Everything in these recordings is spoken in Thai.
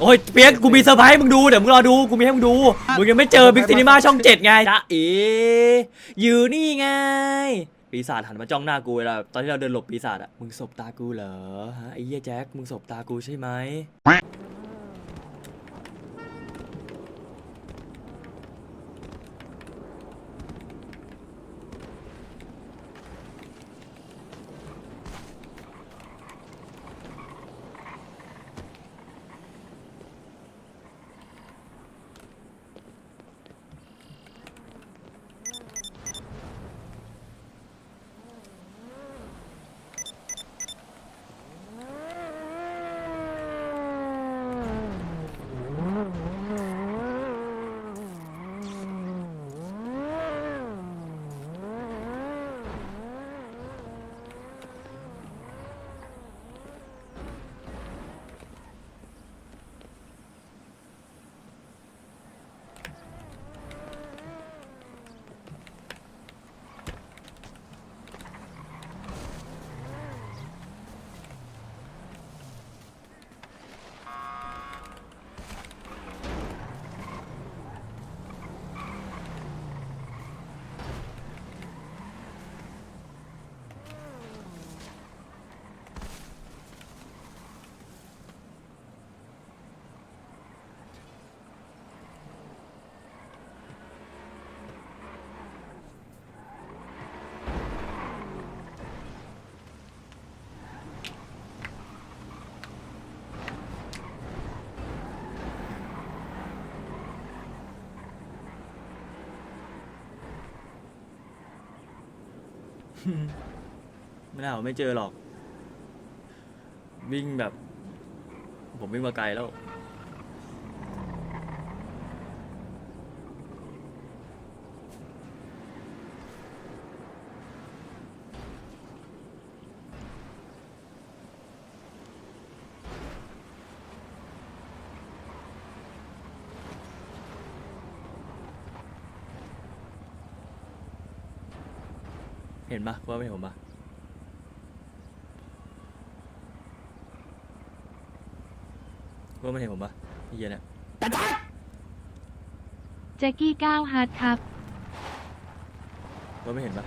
โอ้ยเปียกกูมีเซอร์ไพรส์มึงดูเดี๋ยวมึงรอดูกูมีให้มึงดูมึงยังไม่เจอบิ๊กซีนีมาช่องเจ็ดไงจ๊ะเอ๋อยู่นี่ไง ปีศาจหันมาจ้องหน้ากูเวลาตอนที่เราเดินหลบปีศาจอะมึงสบตากูเหรอฮะไอ้เหี้ยแจ็คมึงสบตากูใช่ไหม ไม่น่าผมไม่เจอหรอก วิ่งแบบ ผมวิ่งมาไกลแล้ว เห็นปะว่าไม่เห็นผมปะว่ามันเห็นผมปะไอ้เหี้ยเนี่ยแจ็กกี้ก้าวฮาร์ดครับ ว่าไม่เห็นปะ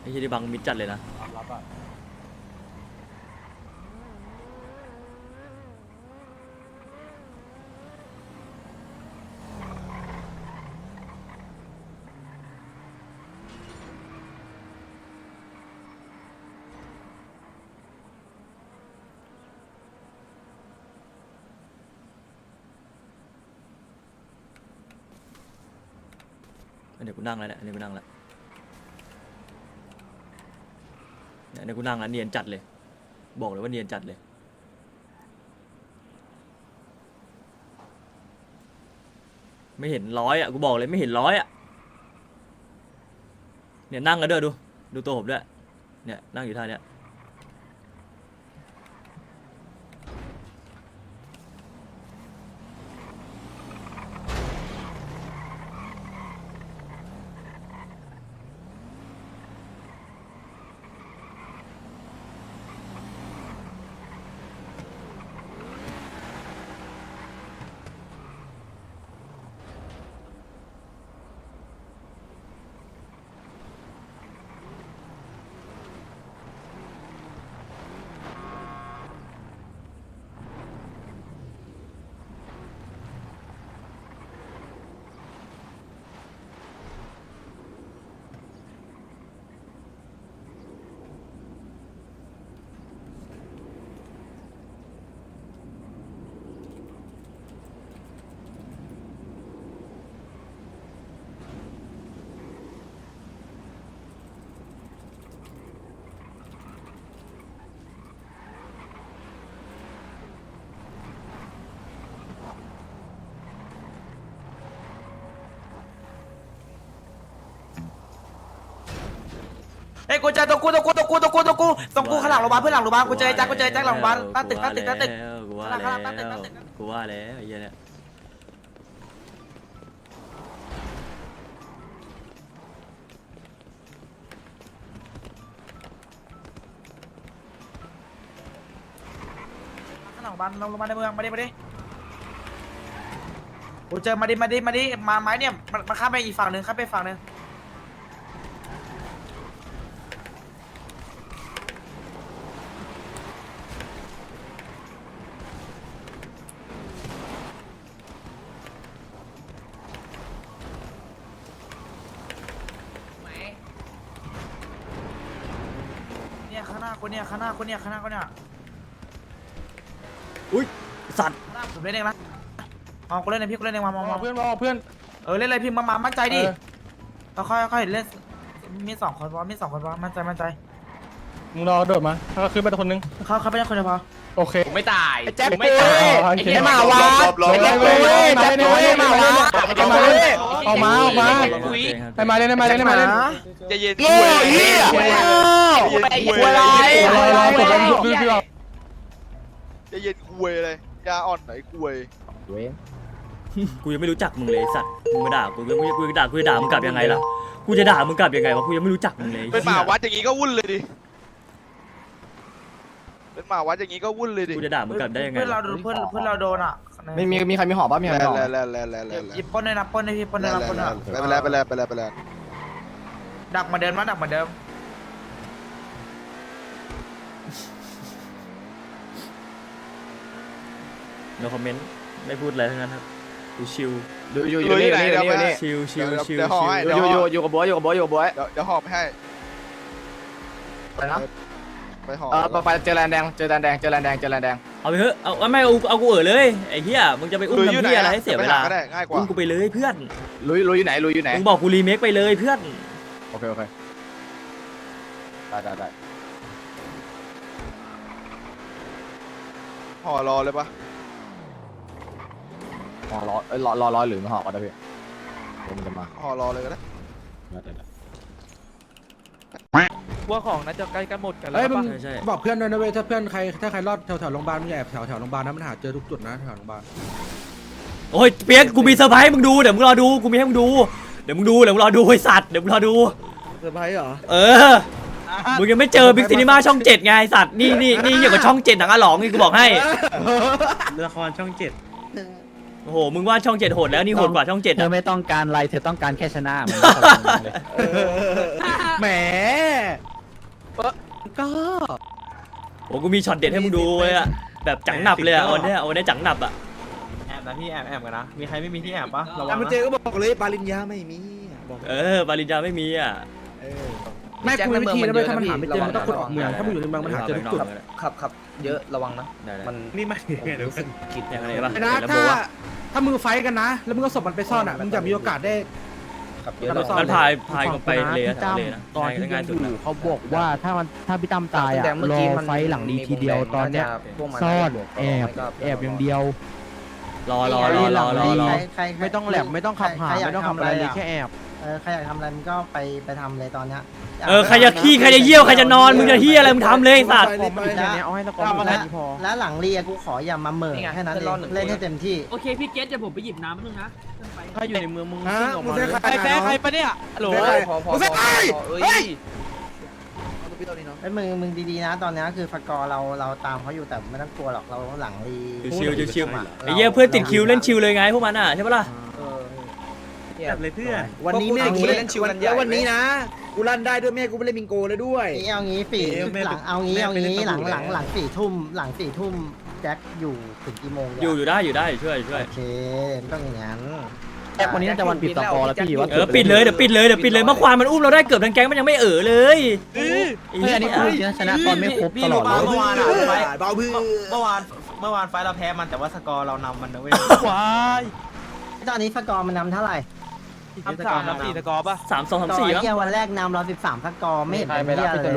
ไอ้เหี้ยที่บังมิดจัดเลยนะอั นนี้กูนั่งแล้วเนี่ยอันนี้กูนั่งแล้วเนี่ยอันนี้กูนั่งแล้วเนียนจัดเลย บอกเลยว่าเนียนจัดเลยไม่เห็นร้อยอะกูบอกเลยไม่เห็นร้อยอะเนี่ยนั่งกันด้วยดู ดูตัวผมด้วยเนี่ยนั่งอยู่ท่าเนี้ย เอ้ยกูเจอตัวกูตัวกูตัวกูตัวกูตัวกูตรงกูข้างหลังโรงพยาบาลเพื่อนหลังโรงพยาบาลกูเจอไอ้แจ็คกูเจอไอ้แจ็คหลังโรงพยาบาลตั้งตึกตั้งตึกตั้งตึก กูว่าแล้วข้างหลังข้างหลังตึกตึก กูว่าแล้วไอ้เยนี่ยข้างลังโรงพยาบาลโรงพยาบาลในเมืองมาดิมาดิกูเจอมาดิมาดิมาดิมาไม้เนี่ยมัมันข้ามไปอีกฝั่งหนึ่งข้ามไปฝั่งหนึ่ง นี่ยข้างหน้าคนเนี่ยข้างหน้าคนเนี่ยข้างหน้าคนเนี่ยอุ้ยสัตว์ผมเล่นเองนะเอากูเล่นเองพี่กูเล่นเองมามามาเพื่อนบอกเพื่อนเออเล่นเลยพี่มามามั่นใจดิเออค่อยๆค่อยๆเล่นมีสองคนพอมีสองคนพอมั่นใจมั่นใจมึงรอโดดมาถ้าขึ้นไปแต่คนนึงเขาเขาไม่ได้คนเดียวพอโอเคไม่ตายแจ็คไม่ตายไอ้ไอ้เหี้เหี้ยยหหมามาวะวะแจ็คเว้ยแจ็คเว้ยหมาวะแจ็คมาเลย ออกมาออกมา ให้มาเล่นให้มาเล่นให้มาเล่นใจะเย็นโง่เหี้ยคุยไอ้คุยควายอะไรอะไรอะไรกดดันดูพี่พี่ใจะเย็นคุยเลยยาอ่อนไหนคุยกูยังไม่รู้จักมึงเลยไอ้สัตว์มึงมาด่ากูกูกูกูด่ากูจะด่ามึงกลับยังไงล่ะกูจะด่ามึงกลับยังไงวะกูยังไม่รู้จักมึงเลยเป็นหมาวัดอย่างงี้ก็วุ่นเลยดิเป็นหมาวัดอย่างงี้ก็วุ่นเลยดิกูจะด่ามึงกลับได้ยังไงเพื่อนเราวะโดนเพื่อนเพื่อนเราโดนอะ ไม่มีมีใครมีหอบป่ะมีใครแล้มีหอบแล้วแล้วแล้วแล้วแล้วหยิบปล้นเลยนะปล้นเลยพี่ปล้นเลยนะปล้นเลยนะไปแล้วไปแล้วไปแล้วไปแล้วดักเหมาเดิมมาดักเหมาเดิมโนคอมเมนต์ไม่พูดอะไรทั้งนั้นครับกูชิลอยู่อยู่อยู่นี่อยู่นี่อยู่นี่ชิลชิลชิลเดี๋ยวห่อชิลให้อยู่อยู่อยู่กับบัวอยู่กับบัวอยู่กับบัวเดี๋ยวเดี๋ยวหอบให้ไปนะไปหอบเออไปเจอแลนแดงเจอแลนแดงเจอแลนแดงเจอแลนแดง เอาไปเถอะเอาเอาไม่เอาเอากูเออเลยไอ้เหี้ยมึงจะไปอุ้มลุยอยู่ทำไหนเหี้ยอะไรให้เสียเวลาก็ได้ง่ายกว่าอุ้มกูไปเลยเพื่อนลุยลุยอยู่ไหนลุยอยู่ไหนมึงบอกกูรีเมคไปเลยเพื่อนโอเคโอเคได้ได้ได้ห่อรอเลยปะรอรอรอรอรอหรือไม่หอบก็ได้พี่ผมจะมาห่อรอเลยก็ได้ ว่าของน่าจะใกล้กันหมดกันแล้เอ้ยวมึปะงใช่ใช่ บอกเพื่อนด้วยนะเว้ยถ้าเพื่อนใครถ้าใครรอดแถวแถวโรงพยาบาลมึงอย่าแอบแถวแถวโรงพยาบาลนะมันหาเจอทุกจุดนะแถวโรงพยาบาลโอ้ยเปียกกูมีเซอร์ไพรส์มึงดูเดี๋ยวมึงรอดูกูมีให้มึงดูเดี๋ยวมึงดูเดี๋ยวมึงรอดูไอ้สัตว์เดี๋ยวมึงรอดู เซอร์ไพรส์เหรอ เออ มึงยังไม่เจอบิ๊กซีนีมาช่องเจ็ดไงไอ้สัตว์นี่นี่นี่อยู่กับช่องเจ็ดหนังอะหลองนี่กูบอกให้ ละครช่องเจ็ดโอ้โห มึงว่าช่องเจ็ดโหดแล้วนี่โหดกว่าช่องเจ็ดเธออะไม่ต้องการอะไรเธอต้องการแค่ชนะมันแหม ก็โอ้กูมีช็อตเด็ดให้มึงดูเลยอะแบบจังหนับเลยอะวันเนี้ยวันนี้จังหนับอะแอบนะพี่แอบแอบกันนะ มีใครไม่มีที่แอบปะระวัตางมมานะ เจอก็บอกเลยปาลิญญาไม่มีอะบอกเออปาริญญาไม่มีอะเออไม่กูมีวิธีนะเว้ยถ้ามันหาไม่เจอมันต้องขุดออกเมืองถ้ามึงอยู่ในเมืองมันหาเจอทุกจุดขับขับเยอะระวังนะได้ได้มันนี่มาเดี๋ยวคิด อย่างไรปะนะแล้วถ้าบอกว่าถ้ามึงไฟท์กันนะ แล้วมึงก็ศพมันไปซ่อนอะมึงจะมีโอกาสได้ ขับเยเดี๋อะยวเราซ่อนมันพายพายกันไปเลยอะพี่ตั้มเลยนะตอนที่ง่ายยังสุอดนะยู่เขาบอกว่าถ้ามันถ้าพี่ตั้มตายอะรอไฟหลังดีทีเดียวตอนเนี้ยซ่อนแอบแอบอย่างเดียวรอรอรอรอรอรอใครไม่ต้องแหลมไม่ต้องขับหาใครยากไม่ต้องทำอะไรเลยทำอะไรอะแค่แอบเออใครอยากทำอะไรมึงก็ไปไปทำเลยตอนเนี้ยเออใครจะขี้ใครจะเยี่ยวใครจะนอนมึงจะเฮียอะไรมึงทำเลยไอ้สัตว์พอมันแค่เนี้ยเอาให้ตะกอนมันแค่นี้พอ แล้วหลังเรียกูขออย่ามาเหม่อแค่นั้นเองเล่นให้เต็มที่ โอเคพี่เกตเดี๋ยวผมไปหยิบน้ำนึงนะขึ้นไป ถ้าอยู่ในเมืองมึงฮะขึ้นออกมึงมาเลได้ยใครใครแพ้ใครปะเนี่ยฮัลโหล พอพอมึงใครเฮ้ยไอ้ยมึงมึงดีๆนะ ตอนเนี้ยคือฟกอร์เราเราตามเขาอยู่แต่ไม่ต้องกลัวหรอกเราหลังรีชิวๆชิวๆ ไอ้เหี้ยเพื่อนติดคิวเล่นชิวเลยไงพวกมันอะใช่ปะล่ะแบบเลยเพื่อนวันนี้แม่กูเล่นชิวแล้ววันนี้นะกูลั่นได้ด้วยแม่กูไปเล่นบิงโกเลยด้วย นี่เอางี้ฝีหลังเอางี้เอางี้หลังหลังหลังสี่ทุ่มหลังสี่ทุ่มแจ็คอยู่ถึงกี่โมงอยู่อยู่ได้อยู่ได้ช่วยช่วยโอเคไม่ต้องอย่างนั้นแอบวันนี้น่าจะวันปิดตะกอแล้วพี่ว่าเออปิดเลยเดี๋ยวปิดเลยเดี๋ยวปิดเลยเมื่อควานมันอุ้มเราได้เกือบทั้งแก๊งมันยังไม่เออเลยเฮ้ยอันนี้คือชนะตอนไม่ครบตลอดเลยเมื่อวานอะเบาพื้นเมื่อวานเมื่อวานไฟเราแพ้มันแต่ว่าสกอร์เรานำมันนะเว้ยว้ายตอนนี้สกอร์มันนำเท่าไหร่ ทำสามนับสี่ตะกอปะสามสองสามต่อสี่ไอ้มั้งเหี้ยวันแรกนำเรา13สกอร์ไม่เห็นเป็นเหี้ยเลย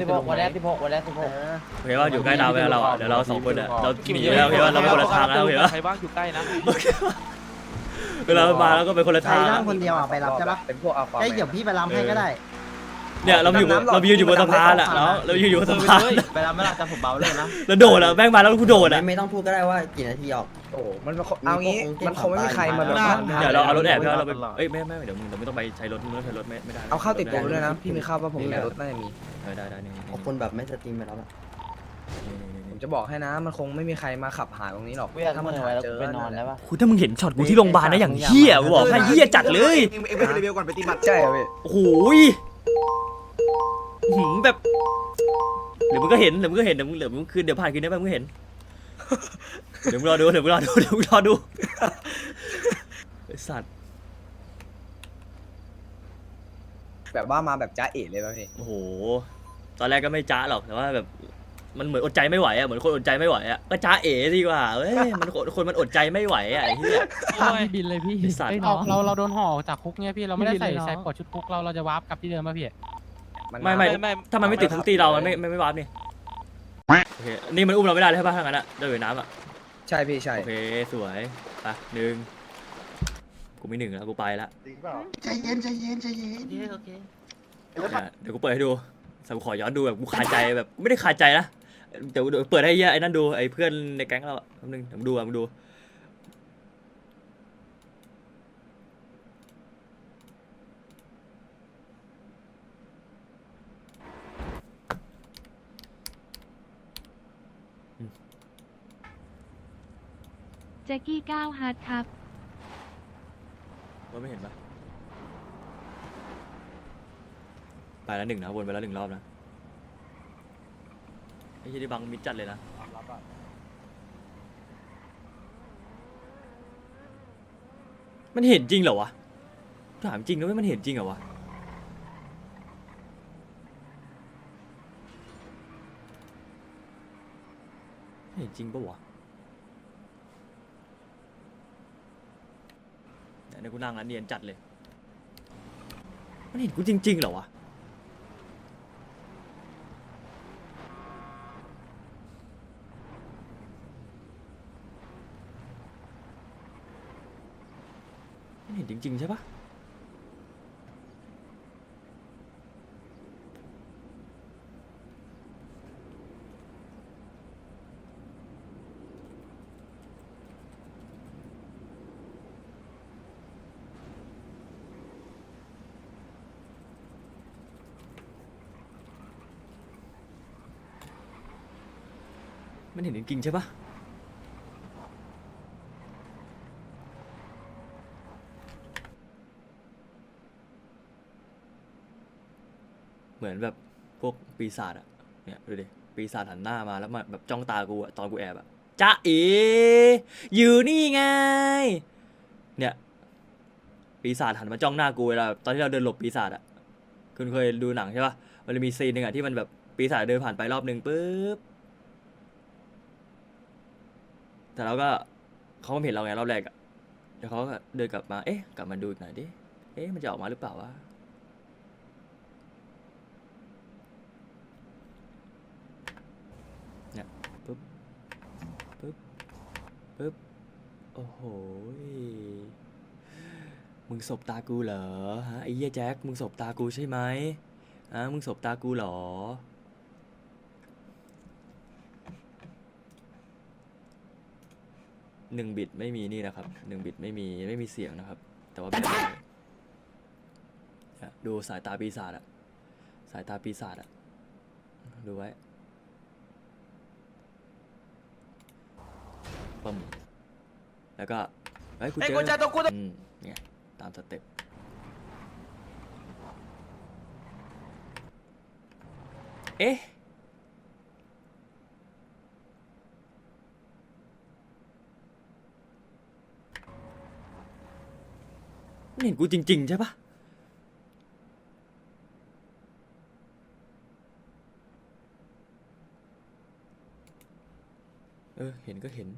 สิบหกวันแรกสิบหกวันแรกสิบหกเออโอเคว่าอยู่ใกล้ดาวไปแล้วเราอะเดี๋ยวเราสองคนอะเราหนีไปแล้วโอเคว่าเราไปคนละทางแล้วโอเคว่าใครบ้างอยู่ใกล้นะเวลามาแล้วก็ไปคนละใครทางนั่งคนเดียวอะไปรับใช่ปะเป็นพวกอาควาเอ้ยเดี๋ยวพี่ไปรับให้ก็ได้ เนี่ยเราอยู่เรายืนอยู่บนสะพานอะแล้วเรายืนอยู่บนสะพานไปรับไม่รับแต่ผมเบาเลยนะแล้วโดดอะแม่งมาแล้วกูโดดอะไม่ต้องพูดก็ได้ว่ากี่นาทีออกโอ้มันเอางี้มันคงไม่มีใครมาแบบเดี๋ยวเราเอารถแอบเราไปเอ้ยไม่ไม่เดี๋ยวมึงเราไม่ต้องไปใช้รถมึงต้องใช้รถไม่ไม่ได้เอาเข้าติดตัวด้วยนะพี่มีข้าวป่ะผมในรถน่าจะมีเออได้ได้นี่เอาคนแบบไม่สตรีมไปแล้วอะผมจะบอกให้นะมันคงไม่มีใครมาขับหาตรงนี้หรอกถ้ามันหาเจอไปนอนแล้วปะคุณถ้ามึงเห็นช็อตกูที่โรงพยาบาลนะอย่างเฮี้ยกูบอกให้เฮี้ยจัดเลยเอ็งเอ็งไปเรเวลก่อนไปตีบัตรใช่ครับพี่โอ้โหยอื้อ หือแบบเดี๋ยวมึงก็เห็นเดี๋ยวมึงก็เห็นเดี๋ยวมึงเดี๋ยวมึงคืนเดี๋ยวผ่านคืนได้ไปมึงก็เห็น เดี๋ยวมึงรอดูเดี๋ยวมึงรอดูเดี๋ยวมึงรอดูไอสัตว์แบบว่ามาแบบจ้าเอ๋เลยป่ะพี่ โอ้โห ตอนแรกก็ไม่จ้าหรอกแต่ว่าแบบมันเหมือนอดใจไม่ไหวอะเหมือนคนอดใจไม่ไหวอะก็จ้าเอ๋ดีกว่าเอ้ยมันคนคนมันอดใจไม่ไหวอะไอ้เหี้ยบินเลยพี่ไอ้สัตว์เราเราเราโดนห่อจากคุกเนี่ยพี่เราไม่ได้ใส่ใส่ปลดชุดคุกเราเราจะวาร์ปกลับที่เดิมป่ะพี่ ไม่ไม่ ถ้ามันไม่ติดทั้งตีเรามันไม่ไม่ไม่วาร์ปนี่โอเคนี่มันอุ้มเราไม่ได้เลยใช่ปะถ้างั้นอะเดินอยู่น้ำอะใช่พี่ใช่โอเคสวยไปหนึ่งกูมีหนึ่งแล้วกูไปละจริงเปล่าใจเย็นใจเย็นใจเย็นโอเคเนี่ยเดี๋ยวกูเปิดให้ดูสมขอย้อนดูแบบกูคาใจแบบไม่ได้คาใจนะเดี๋ยวเดี๋ยวเปิดให้ไอ้นั่นดูไอ้เพื่อนในแก๊งเราอะแป๊บนึงเดี๋ยวมึงดูอะมึงดู แจ็กกี้ก้าวฮาร์ดครับว่าไม่เห็นปะไปแล้วหนึ่งนะวนไปแล้วหนึ่งรอบนะไอ้ที่ได้บังมิดจัดเลยนะ มันเห็นจริงเหรอวะ ถามจริงนะเว้ยมันเห็นจริงเหรอวะ เห็นจริงปะวะ เดี๋ยวกูนั่งแล้วเนียนจัดเลย มันเห็นกูจริงๆเหรอวะ มันเห็นจริงๆใช่ปะ มันเห็นจริงๆใช่ปะเหมือนแบบพวกปีศาจอะเนี่ยดูดิปีศาจหันหน้ามาแล้วมาแบบจ้องตากูอะตอนกูแอบอะจ้าเอ๋อยู่นี่ไง เนี่ย ปีศาจหันมาจ้องหน้ากูเวลาตอนที่เราเดินหลบปีศาจอะคุณเคยดูหนังใช่ปะมันจะมีซีนหนึ่งอะที่มันแบบปีศาจเดินผ่านไปรอบหนึ่งปุ๊บ แต่เราก็เขาก็เห็นเราไงรอบแรกอะเดี๋ยวเขาก็เดินกลับมา เอ๊ะ กลับมาดูอีกหน่อยดิ เอ๊ะ มันจะออกมาหรือเปล่าวะ เนี่ยปึ๊บ ปึ๊บ ปึ๊บ โอ้โห มึงสบตากูเหรอฮะไอ้เหี้ยแจ็ค มึงสบตากูใช่ไหมฮะมึงสบตากูเหรอ หนึ่งบิตไม่มีนี่นะครับหนึ่งบิตไม่มีไม่มีเสียงนะครับ แต่ว่าแบบเนี่ยดูสายตาปีศาจอะสายตาปีศาจอะดูไว้ปั๊มแล้วก็เฮ้ยกูเอ้ยเจกูอเจอตัวกูตัวอืมเนี่ยตามสเต็ปเอ๊ะ มันเห็นกูจริง ๆ ใช่ปะเออ เห็นก็เห็น